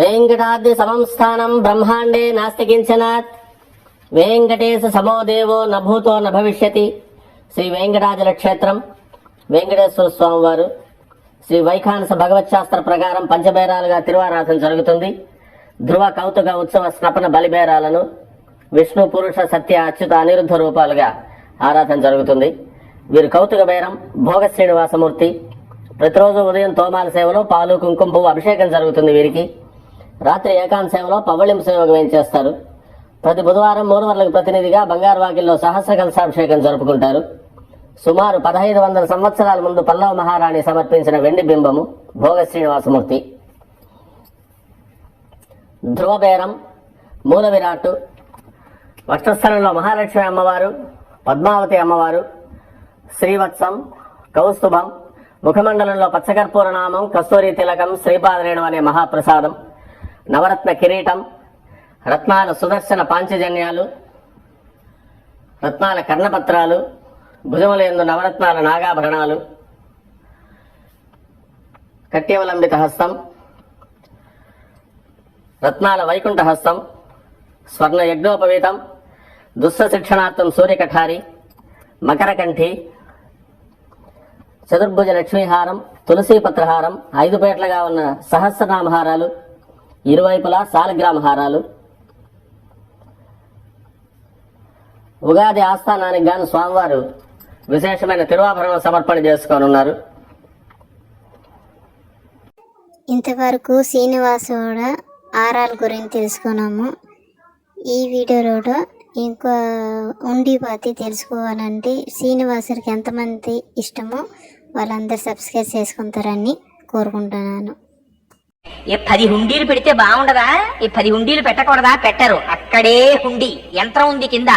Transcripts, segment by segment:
వెంకటాద్రి సమంస్థానం బ్రహ్మాండే నాస్తి వేంకటేశ వెంకటేశ సమో దేవో నభూతో న భవిష్యతి. శ్రీ వెంకటాచల క్షేత్రం. వెంకటేశ్వర స్వామి వారు. శ్రీ వైఖానస భగవత్ శాస్త్ర ప్రకారం పంచబేరాలుగా తిరువారాధన జరుగుతుంది. ధ్రువ కౌతుక ఉత్సవ స్నపన బలిబేరాలను విష్ణు పురుష సత్య అచ్యుత అనిరుద్ధ రూపాలుగా ఆరాధన జరుగుతుంది. వీరు కౌతుక బేరం భోగ శ్రీనివాసమూర్తి. ప్రతిరోజు ఉదయం తోమాల సేవలో పాలు కుంకుమ పువ్వు అభిషేకం జరుగుతుంది వీరికి. రాత్రి ఏకాంత సేవలో పవ్వళింపు సేవకు వేయించేస్తారు ప్రతి బుధవారం మూలవర్లకు ప్రతినిధిగా బంగారు వాకిల్లో సహస్ర కలసాభిషేకం జరుపుకుంటారు. సుమారు పదహైదు వందల సంవత్సరాల ముందు పల్లవ మహారాణి సమర్పించిన వెండి బింబము భోగ శ్రీనివాసమూర్తి. ధ్రువబేరం మూల విరాట్టు వక్షస్థలంలో మహాలక్ష్మి అమ్మవారు పద్మావతి అమ్మవారు శ్రీవత్సం కౌస్తుభం ముఖమండలంలో పచ్చకర్పూర నామం కస్తూరి తిలకం శ్రీపాదరేణం అనే మహాప్రసాదం. నవరత్న కిరీటం రత్నాల సుదర్శన పాంచజన్యాలు రత్నాల కర్ణపత్రాలు భుజములందు నవరత్నాల నాగాభరణాలు కట్యవలంబిత హస్తం రత్నాల వైకుంఠ హస్తం స్వర్ణ యజ్ఞోపవీతం దుస్స శిక్షణార్థం సూర్యకఠారి మకరకంఠి చతుర్భుజ లక్ష్మీహారం తులసీ పత్రహారం ఐదు పేట్లగా ఉన్న సహస్రనామహారాలు ఇరువైపులా సాలగ్రామ హారాలు. ఉగాది ఆస్థానానికి గాను స్వామివారు విశేషమైన తిరువాభరణం సమర్పణ చేసుకోనున్నారు. ఇంతవరకు శ్రీనివాసుడ ఆరాల గురించి తెలుసుకున్నాము. ఈ వీడియోలో ఇంకో ఉండిపోతే తెలుసుకోవాలంటే శ్రీనివాసుడికి ఎంతమంది ఇష్టమో వాళ్ళందరూ సబ్స్క్రైబ్ చేసుకుంటారని కోరుకుంటున్నాను. ఏ పది హుండీలు పెడితే బాగుండదా? ఈ పది హుండీలు పెట్టకూడదా? పెట్టరు. అక్కడే హుండీ. యంత్రం ఉంది కింద.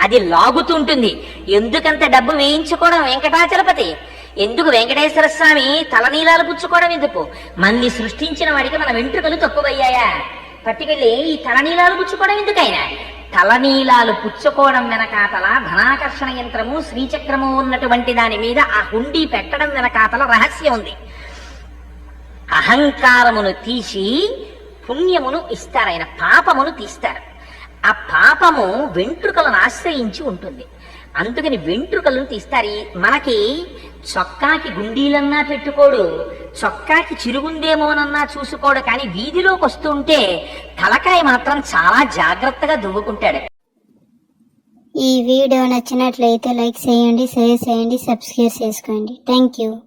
అది లాగుతుంటుంది ఎందుకంత డబ్బు వేయించుకోవడం వెంకటాచలపతి? ఎందుకు వెంకటేశ్వర స్వామి తలనీలాలు పుచ్చుకోవడం ఎందుకు? మంది సృష్టించిన వాడికి మన వెంట్రుకలు తక్కువయ్యాయా? పట్టుకెళ్ళి ఈ తలనీలాలు పుచ్చుకోవడం ఎందుకైనా? తలనీలాలు పుచ్చుకోవడం వెనకాతల ధనాకర్షణ యంత్రము శ్రీచక్రము ఉన్నటువంటి దాని మీద ఆ హుండీ పెట్టడం వెనకాతల రహస్యం ఉంది. అహంకారమును తీసి పుణ్యమును ఇస్తారు. ఆయన పాపమును తీస్తారు. ఆ పాపము వెంట్రుకలను ఆశ్రయించి ఉంటుంది. అందుకని వెంట్రుకలను తీస్తారు. మనకి చొక్కాకి గుండీలన్నా పెట్టుకోడు చొక్కాకి చిరుగుందేమోనన్నా చూసుకోడు. కానీ వీధిలోకి వస్తుంటే తలకాయ మాత్రం చాలా జాగ్రత్తగా దువ్వుకుంటాడు. ఈ వీడియో నచ్చినట్లయితే లైక్ చేయండి షేర్ చేయండి సబ్స్క్రైబ్ చేసుకోండి. Thank you.